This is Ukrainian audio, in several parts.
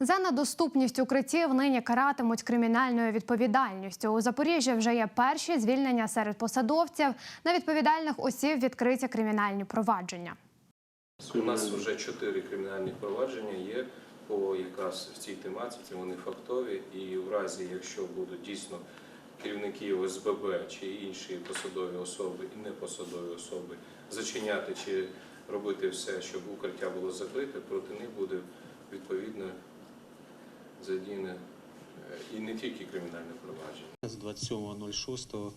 За недоступність укриттів нині каратимуть кримінальною відповідальністю. У Запоріжжі вже є перші звільнення серед посадовців. На відповідальних осіб відкриті кримінальні провадження. У нас вже чотири кримінальні провадження є по якраз в цій тематиці. Вони фактові, і в разі, якщо будуть дійсно керівники ОСББ чи інші посадові особи і непосадові особи зачиняти чи робити все, щоб укриття було закрите, проти них буде відповідно задіяне е, і не тільки кримінальне провадження. З 27.06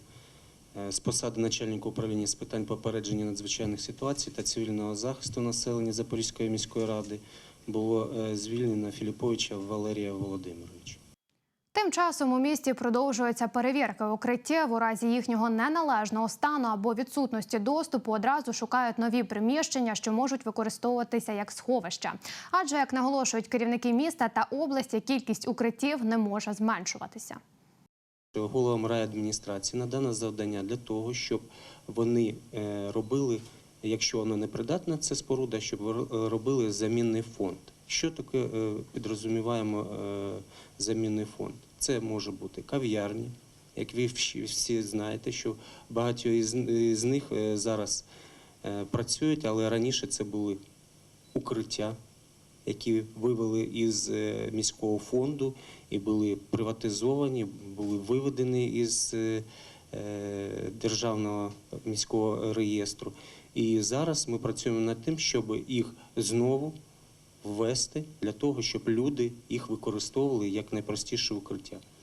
е, з посади начальника управління з питань попередження надзвичайних ситуацій та цивільного захисту населення Запорізької міської ради було е, звільнено Філіповича Валерія Володимировича. Тим часом у місті продовжуються перевірки укриттів. У разі їхнього неналежного стану або відсутності доступу одразу шукають нові приміщення, що можуть використовуватися як сховища. Адже, як наголошують керівники міста та області, кількість укриттів не може зменшуватися. Головам райадміністрації надано завдання для того, щоб вони е, робили, якщо воно не придатна, це споруда, щоб робили замінний фонд. Що таке е, підрозуміваємо е, замінний фонд? Це може бути кав'ярні, як ви всі- знаєте, що багато із них е, зараз працюють, але раніше це були укриття, які вивели із міського фонду і були приватизовані, були виведені із державного міського реєстру. І зараз ми працюємо над тим, щоб їх знову ввести для того, щоб люди їх використовували як найпростіше укриття.